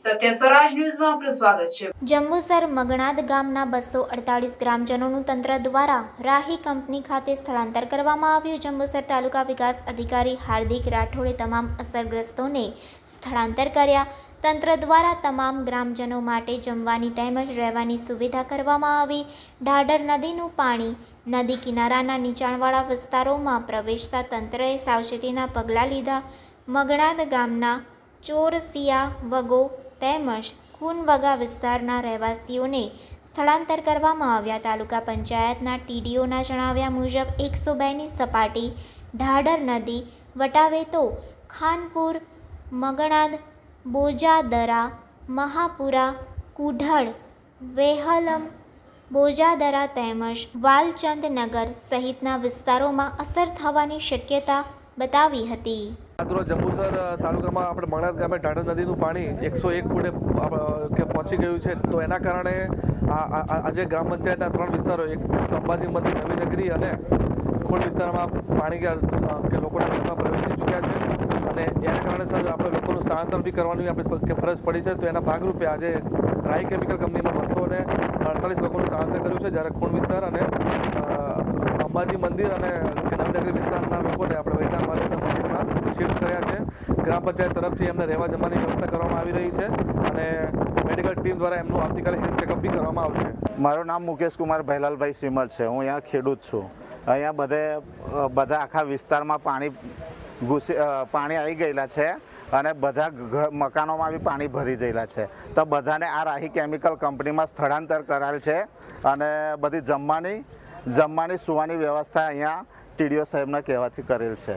સત્ય સ્વરાજ ન્યૂઝમાં આપનું સ્વાગત છે. જંબુસર મગણાદ ગામના બસો અડતાળીસ ગ્રામજનોનું તંત્ર દ્વારા રાહી કંપની ખાતે સ્થળાંતર કરવામાં આવ્યું. જંબુસર તાલુકા વિકાસ અધિકારી હાર્દિક રાઠોડે તમામ અસરગ્રસ્તોને સ્થળાંતર કર્યા. તંત્ર દ્વારા તમામ ગ્રામજનો માટે જમવાની તેમજ રહેવાની સુવિધા કરવામાં આવી. ઢાઢર નદીનું પાણી નદી કિનારાના નીચાણવાળા વિસ્તારોમાં પ્રવેશતા તંત્રએ સાવચેતીના પગલાં લીધા. મગણાદ ગામના ચોરસિયા વગો તેમજ ખૂનવગા વિસ્તારના રહેવાસીઓને સ્થળાંતર કરવામાં આવ્યા. તાલુકા પંચાયતના ટીડીઓના જણાવ્યા મુજબ એકસો બેની સપાટી ઢાઢર નદી વટાવે તો ખાનપુર, મગણાદ, બોજાદરા, મહાપુરા, કુઢળ, વેહલમ, બોજાદરા તેમજ વાલચંદનગર સહિતના વિસ્તારોમાં અસર થવાની શક્યતા બતાવી હતી. આજરોજ જંબુસર તાલુકામાં આપણે મણાદ ગામે ટાટા નદીનું પાણી એકસો એક ફૂટે કે પહોંચી ગયું છે. તો એના કારણે આજે ગ્રામ પંચાયતના ત્રણ વિસ્તારો, એક અંબાજી મંદિર, નવી નગરી અને ખોડ વિસ્તારમાં પાણી કે લોકોના ઘરમાં પ્રવેશી ચૂક્યા છે. અને એના કારણે સર, આપણે લોકોનું સ્થળાંતર બી કરવાની આપણે ફરજ પડી છે. તો એના ભાગરૂપે આજે રાય કેમિકલ કંપનીમાં બસો અને અડતાલીસ લોકોનું સ્થળાંતર કર્યું છે. જ્યારે ખૂણ વિસ્તાર અને અંબાજી મંદિર અને કે વિસ્તારના લોકોને આપણે વૈદાન માતાના મંદિરમાં શિફ્ટ કર્યા છે. ગ્રામ પંચાયત તરફથી એમને રહેવા જમવાની વ્યવસ્થા કરવામાં આવી રહી છે અને મેડિકલ ટીમ દ્વારા એમનું આવતીકાલે હેલ્થ ચેકઅપ બી કરવામાં આવશે. મારું નામ મુકેશ કુમાર ભૈલાલભાઈ સિમર છે. હું અહીંયા ખેડૂત છું. અહીંયા બધે બધા આખા વિસ્તારમાં પાણી ઘૂસી પાણી આવી ગયેલા છે અને બધા ઘર મકાનોમાં બી પાણી ભરી ગયેલા છે. તો બધાને આ રાહી કેમિકલ કંપનીમાં સ્થળાંતર કરાયેલ છે અને બધી જમવાની જમવાની સુવાની વ્યવસ્થા અહીંયા ટીડીઓ સાહેબના કહેવાથી કરેલ છે.